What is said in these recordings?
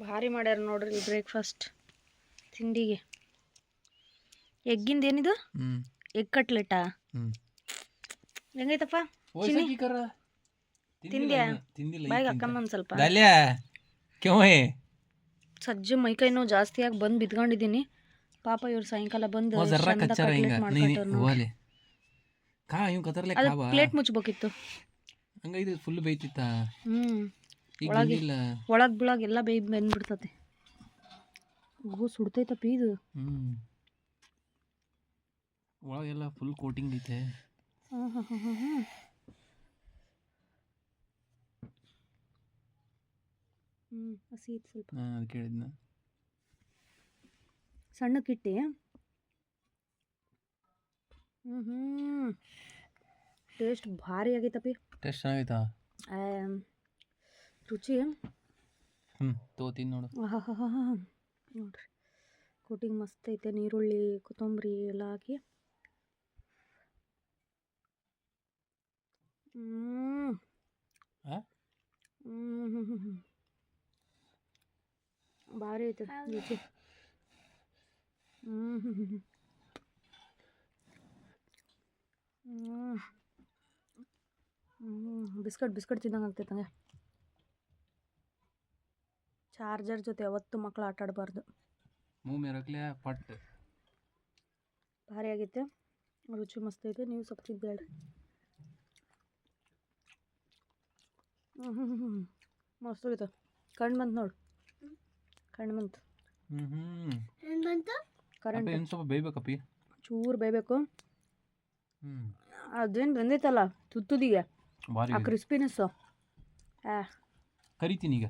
ಭಾರಿ ಮಾಡ್ಯಾರ ನೋಡ್ರಿ ಬ್ರೇಕ್ಫಾಸ್ಟ್ ತಿಂಡಿಗೆ. ಎಗ್ಗಿಂದ ಏನಿದು? ಎಗ್ ಕಟ್ಲೆಟಾ? ಹೆಂಗೈತಪ್ಪ? ಸಜ್ಜು ಬಾಯಿಗೆ ಹಾಕಮ್ಮ ಒಂದು ಸ್ವಲ್ಪ. ಸಜ್ಜೆ ಮೈಕೈ ನೋವು ಜಾಸ್ತಿ ಆಗಿ ಬಂದು ಬಿದ್ಕೊಂಡಿದ್ದೀನಿ ಪಾಪ ಇವ್ರು ಸಾಯಂಕಾಲ ಬಂದು ಪ್ಲೇಟ್ ಮುಚ್ಚಬೇಕಿತ್ತು ಹಂಗೈದು ಫುಲ್ ಬೇಯ್ತಿತ್ತಾ? ಹ್ಞೂ ಒಳಗೆ. ಒಳಗೆ ಬಿಳಗೆ ಎಲ್ಲ ಬೇಯ್ ಬಂದ್ಬಿಡ್ತತೆ. ಗೋ ಸುಡ್ತೈತಪ್ಪ ಇದು. ಹ್ಞೂ ಒಳಗೆಲ್ಲ ಫುಲ್ ಕೋಟಿಂಗ್ ಐತೆ. ಹಾಂ ಹಾಂ ಹಾಂ ಹಾಂ ಹಾಂ ಹ್ಞೂ ಹಸಿ ಸ್ವಲ್ಪ. ಹಾ ಅದು ಕೇಳಿದ್ನ. ಸಣ್ಣಕ್ಕಿಟ್ಟಿ. ಹ್ಞೂ ಹ್ಞೂ ಟೇಸ್ಟ್ ಭಾರಿ ಆಗೈತಪ್ಪಿ. ಟೇಸ್ಟ್ ಚೆನ್ನಾಗೈತಾ? ರುಚಿ ಹ್ಮ್ ತೋತೀನಿ ನೋಡು. ನೋಡ್ರಿ. ಕೋಟಿಂಗ್ ಮಸ್ತ್ ಐತೆ ನೀರುಳ್ಳಿ ಕೊತ್ತಂಬರಿ ಎಲ್ಲ ಹಾಕಿ. ಭಾರಿ ಐತೆ ರುಚಿ ಹ್ಞೂ ಹ್ಞೂ ಹ್ಞೂ ಹ್ಞೂ ಬಿಸ್ಕಟ್ ಬಿಸ್ಕಟ್ ತಿನ್ನಂಗೆ ಆಗ್ತೈತೆ ಹಂಗೆ. ಚಾರ್ಜರ್ ಜೊತೆ ಯಾವತ್ತು ಮಕ್ಕಳು ಆಟ ಆಡಬಾರ್ದು ಮೂಮ್ ಪಟ್. ಭಾರಿ ಆಗೈತೆ ರುಚಿ ಮಸ್ತ್ ಐತೆ. ನೀವು ಸ್ವಲ್ಪ ತಿಂದೇಳ್ರಿ ಹ್ಞೂ ಹ್ಞೂ ಹ್ಞೂ ಮಸ್ತ್ ಆಗೈತೆ ಕಣ್ಣು ಬಂತು ನೋಡು. ಕಣ್ಣು ಬಂತು. ಕರೆಂಟ್. ಇನ್ನು ಸ್ವಲ್ಪ ಬೇಯ್ಬೇಕಪ್ಪಿ. ಚೂರು ಬೇಯಬೇಕು. ಅದೇನು ಬಂದೈತಲ್ಲ ತುತ್ತುದಿಗೆ. ಆ ಕ್ರಿಸ್ಪಿನೆಸ್ಸು ಕರಿತೀನಿ ಈಗ.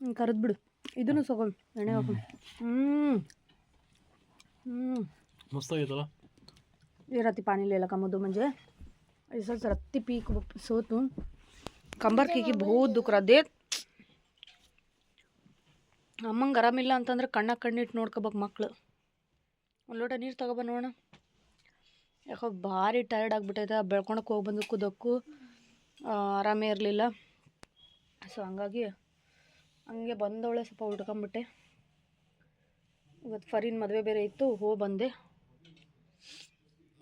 ಕರೆದ್ಬಿಡು ಇದನ್ನು ಸಗೋ ಎಣ್ಣೆ ಹಾಕು. ಹ್ಞೂ ಹ್ಞೂ ಮಸ್ತಾಗೈತಲ್ಲ? ಈ ಪಾನಿ ಇಲ್ಲ ಕಮ್ಮದು ಮಂಜೆ. ಈ ಸ್ವಲ್ಪ ರತ್ತಿ ಪೀಕ್ ಸೋತು. ಕಂಬರ್ ಕೀಕಿ ಬಹುತ್ ದುಃಖ ಅದೇ ಅಮ್ಮಂಗೆ ಆರಾಮಿಲ್ಲ ಅಂತಂದ್ರೆ ಕಣ್ಣಾಗ ಕಣ್ಣಿಟ್ಟು ನೋಡ್ಕೋಬೇಕು ಮಕ್ಕಳು ಒಂದು ಲೋಟ ನೀರು ತಗೊಬ ನೋಡೋಣ. ಯಾಕೋ ಭಾರಿ ಟೈರ್ಡ್ ಆಗಿಬಿಟ್ಟೈತೆ. ಬೆಳ್ಕೊಳಕ್ಕೆ ಹೋಗಿ ಬಂದು ದಕ್ಕು. ಆರಾಮೇ ಇರಲಿಲ್ಲ. ಸೊ ಹಂಗಾಗಿ ಹಂಗೆ ಬಂದವಳೆ ಸ್ವಲ್ಪ ಉಟ್ಕೊಂಬಿಟ್ಟೆ. ಇವತ್ತು ಫರಿನ್ ಮದುವೆ ಬೇರೆ ಇತ್ತು ಹೋಗಿ ಬಂದೆ.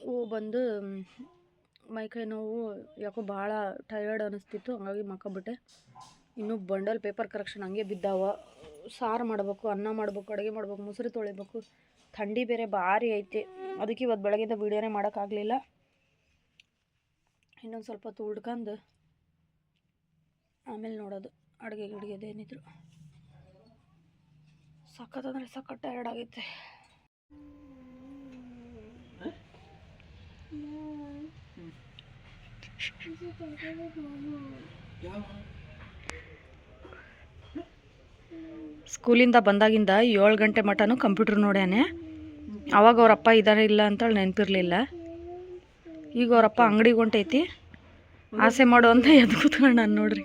ಹೋ ಬಂದು ಮೈಕೈ ನೋವು ಯಾಕೋ ಭಾಳ ಟಯರ್ಡ್ ಅನ್ನಿಸ್ತಿತ್ತು ಹಂಗಾಗಿ ಮಕ್ಕೊಂಬಿಟ್ಟೆ ಇನ್ನೂ ಬಂಡಲ್ ಪೇಪರ್ ಕರೆಕ್ಷನ್ ಹಂಗೆ ಬಿದ್ದಾವ. ಸಾರು ಮಾಡ್ಬೇಕು, ಅನ್ನ ಮಾಡ್ಬೇಕು, ಅಡುಗೆ ಮಾಡ್ಬೇಕು, ಮೊಸರು ತೊಳಿಬೇಕು. ಥಂಡಿ ಬೇರೆ ಭಾರಿ ಐತೆ. ಅದಕ್ಕೆ ಇವತ್ತು ಬೆಳಗ್ಗೆಯಿಂದ ವೀಡಿಯೋನೇ ಮಾಡೋಕ್ಕಾಗಲಿಲ್ಲ. ಇನ್ನೊಂದು ಸ್ವಲ್ಪ ಹೊತ್ತು ಆಮೇಲೆ ನೋಡೋದು. ಅಡುಗೆ ಗಿಡಿಗೆ ಏನಿದ್ರು. ಸಖತ್ತಂದ್ರೆ ಸಖತ್ ಟೈರ್ಡ್ ಆಗೈತೆ ಸ್ಕೂಲಿಂದ ಬಂದಾಗಿಂದ ಏಳು ಗಂಟೆ ಮಟನೂ ಕಂಪ್ಯೂಟ್ರ್ ನೋಡ್ಯಾನೆ. ಅವಾಗ ಅವರಪ್ಪ ಇದ್ದಾರೆ ಇಲ್ಲ ಅಂತೇಳಿ ನೆನಪಿರ್ಲಿಲ್ಲ. ಈಗ ಅವರಪ್ಪ ಅಂಗಡಿಗೆ ಹೊಂಟೈತಿ. ಆಸೆ ಮಾಡು ಅಂತ ಎದ್ದು ಕೂತ್ಕೊಂಡು ನಾನು ನೋಡ್ರಿ.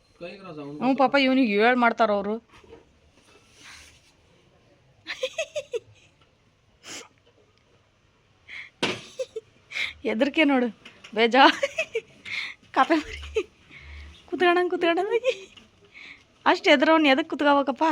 ಹ್ಞೂ ಪಾಪ ಇವನಿಗೆ ಹೇಳ್ ಮಾಡ್ತಾರ ಅವರು. ಎದ್ರಿಕೆ ನೋಡು, ಬೇಜಾ. ಕಾಪೆ ಕುತ್ಕೊಂಡಂಗೆ ಕುತ್ಕೊಂಡಂಗೆ ಅಷ್ಟು ಎದ್ರವ್ನು ಎದಕ್ಕೆ ಕುತ್ಕೋಬೇಕಪ್ಪ?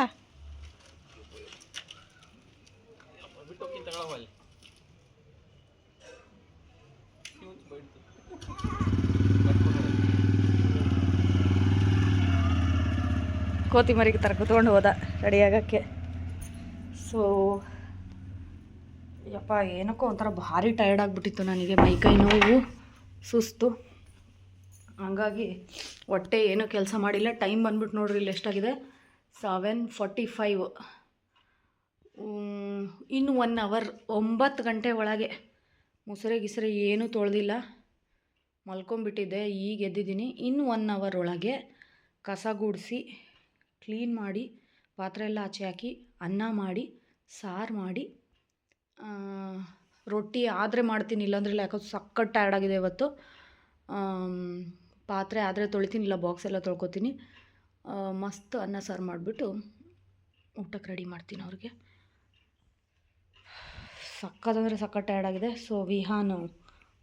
ಕೋತಿ ಮರಿಗೆ ತರ ಕುತ್ಕೊಂಡು ಹೋದ ರೆಡಿ ಆಗೋಕ್ಕೆ. ಸೊ ಯಪ್ಪ, ಏನಕ್ಕೋ ಒಂಥರ ಭಾರಿ ಟಯರ್ಡ್ ಆಗಿಬಿಟ್ಟಿತ್ತು ನನಗೆ ಮೈಕೈ ನೋವು, ಸುಸ್ತು. ಹಂಗಾಗಿ ಹೊಟ್ಟೆ ಏನೂ ಕೆಲಸ ಮಾಡಿಲ್ಲ. ಟೈಮ್ ಬಂದ್ಬಿಟ್ಟು ನೋಡ್ರಿ, ಇಲ್ಲಿ ಎಷ್ಟಾಗಿದೆ? ಸೆವೆನ್ ಫಾರ್ಟಿ ಫೈವ್ ಇನ್ನು ಒನ್ ಅವರ್ ಒಂಬತ್ತು ಗಂಟೆ ಒಳಗೆ ಮುಸುರೆ ಗಿಸರೆ ಏನೂ ತೊಳೆದಿಲ್ಲ. ಮಲ್ಕೊಂಬಿಟ್ಟಿದ್ದೆ ಈಗ ಎದ್ದಿದ್ದೀನಿ. ಇನ್ನು ಒನ್ ಅವರ್ ಒಳಗೆ ಕಸ ಗುಡಿಸಿ ಕ್ಲೀನ್ ಮಾಡಿ, ಪಾತ್ರೆ ಎಲ್ಲ ಆಚೆ ಹಾಕಿ, ಅನ್ನ ಮಾಡಿ, ಸಾರು ಮಾಡಿ ರೊಟ್ಟಿ ಆದರೆ ಮಾಡ್ತೀನಿ, ಇಲ್ಲಾಂದ್ರೆ ಇಲ್ಲ ಯಾಕಂದ್ರೆ ಸಖತ್ ಟಯರ್ಡ್ ಆಗಿದೆ ಇವತ್ತು. ಪಾತ್ರೆ ಆದರೆ ತೊಳಿತೀನಿ, ಇಲ್ಲ ಬಾಕ್ಸ್ ಎಲ್ಲ ತೊಳ್ಕೊತೀನಿ. ಮಸ್ತ್ ಅನ್ನ ಸಾರು ಮಾಡಿಬಿಟ್ಟು ಊಟಕ್ಕೆ ರೆಡಿ ಮಾಡ್ತೀನಿ ಅವ್ರಿಗೆ. ಸಕ್ಕತ್ತಂದರೆ ಸಖತ್ ಟಯರ್ಡ್ ಆಗಿದೆ. ಸೊ ವಿಹಾನ್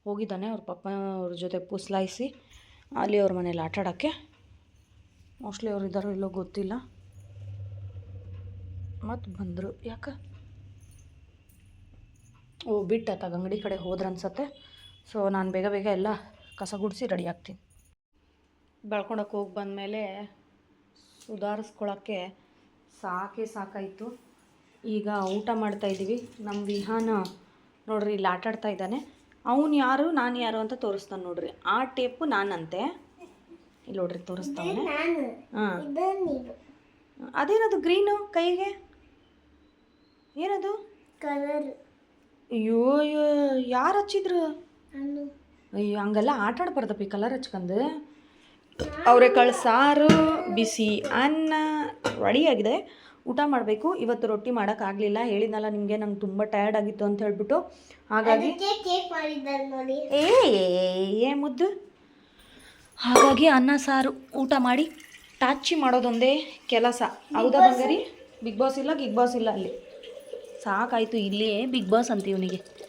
ಹೋಗಿದ್ದಾನೆ, ಅವ್ರ ಪಪ್ಪ ಅವ್ರ ಜೊತೆ ಪುಸ್ಲಾಯಿಸಿ, ಅಲ್ಲಿ ಅವ್ರ ಮನೇಲಿ ಆಟ ಆಡೋಕ್ಕೆ ಮೋಸ್ಟ್ಲಿ ಅವ್ರು ಇದ್ದಾರೋ ಇಲ್ಲೋ ಗೊತ್ತಿಲ್ಲ. ಮತ್ತು ಬಂದರು. ಯಾಕೆ? ಓ ಬಿಟ್ಟಾತ ಅಂಗಡಿ ಕಡೆ ಹೋದ್ರೆ ಅನ್ಸತ್ತೆ. ಸೊ ನಾನು ಬೇಗ ಬೇಗ ಎಲ್ಲ ಕಸ ಗುಡಿಸಿ ರೆಡಿ ಆಗ್ತೀನಿ. ಬೆಳ್ಕೊಳಕ್ಕೆ ಹೋಗಿ ಬಂದಮೇಲೆ ಸುಧಾರಿಸ್ಕೊಳಕ್ಕೆ ಸಾಕೇ ಸಾಕಾಯಿತು. ಈಗ ಊಟ ಮಾಡ್ತಾ ಇದ್ದೀವಿ ನಮ್ಮ ವಿಹಾನ ನೋಡ್ರಿ, ಇಲ್ಲಿ ಆಟಾಡ್ತಾ ಇದ್ದಾನೆ. ಅವನು ಯಾರು, ನಾನು ಯಾರು ಅಂತ ತೋರಿಸ್ತಾನೆ ನೋಡ್ರಿ. ಆ ಟೇಪು ನಾನಂತೆ. ಇಲ್ಲಿ ನೋಡ್ರಿ ತೋರಿಸ್ತಾವನೆ ಹಾಂ. ಅದೇನದು ಗ್ರೀನು ಕೈಗೆ? ಏನದು? ಕಲರ್. ಅಯ್ಯೋ ಅಯ್ಯೋ ಯಾರು ಹಚ್ಚಿದ್ರು? ಅಯ್ಯೋ ಹಂಗೆಲ್ಲ ಆಟ ಆಡ್ಬಾರ್ದಪ್ಪ ಈ ಕಲರ್ ಹಚ್ಕೊಂಡು. ಅವರೆಕಾಳು ಸಾರು ಬಿಸಿ ಅನ್ನ ರೆಡಿಯಾಗಿದೆ ಊಟ ಮಾಡಬೇಕು. ಇವತ್ತು ರೊಟ್ಟಿ ಮಾಡೋಕ್ಕಾಗಲಿಲ್ಲ ಹೇಳಿದ್ನಲ್ಲ ನಿಮಗೆ ನಂಗೆ ತುಂಬ ಟಯರ್ಡ್ ಆಗಿತ್ತು ಅಂತ ಹೇಳ್ಬಿಟ್ಟು. ಹಾಗಾಗಿ ಏ ಮುದ್ದು. ಹಾಗಾಗಿ ಅನ್ನ, ಸಾರು, ಊಟ ಮಾಡಿ ಟಾಚಿ ಮಾಡೋದೊಂದೇ ಕೆಲಸ. ಹೌದಾ ಬಂಗಾರಿ? ಬಿಗ್ ಬಾಸ್ ಇಲ್ಲ ಗಿಗ್ ಬಾಸ್ ಇಲ್ಲ ಅಲ್ಲಿ. ಸಾಕಾಯಿತು, ಇಲ್ಲಿಯೇ ಬಿಗ್ ಬಾಸ್ ಅಂತ ಇವನಿಗೆ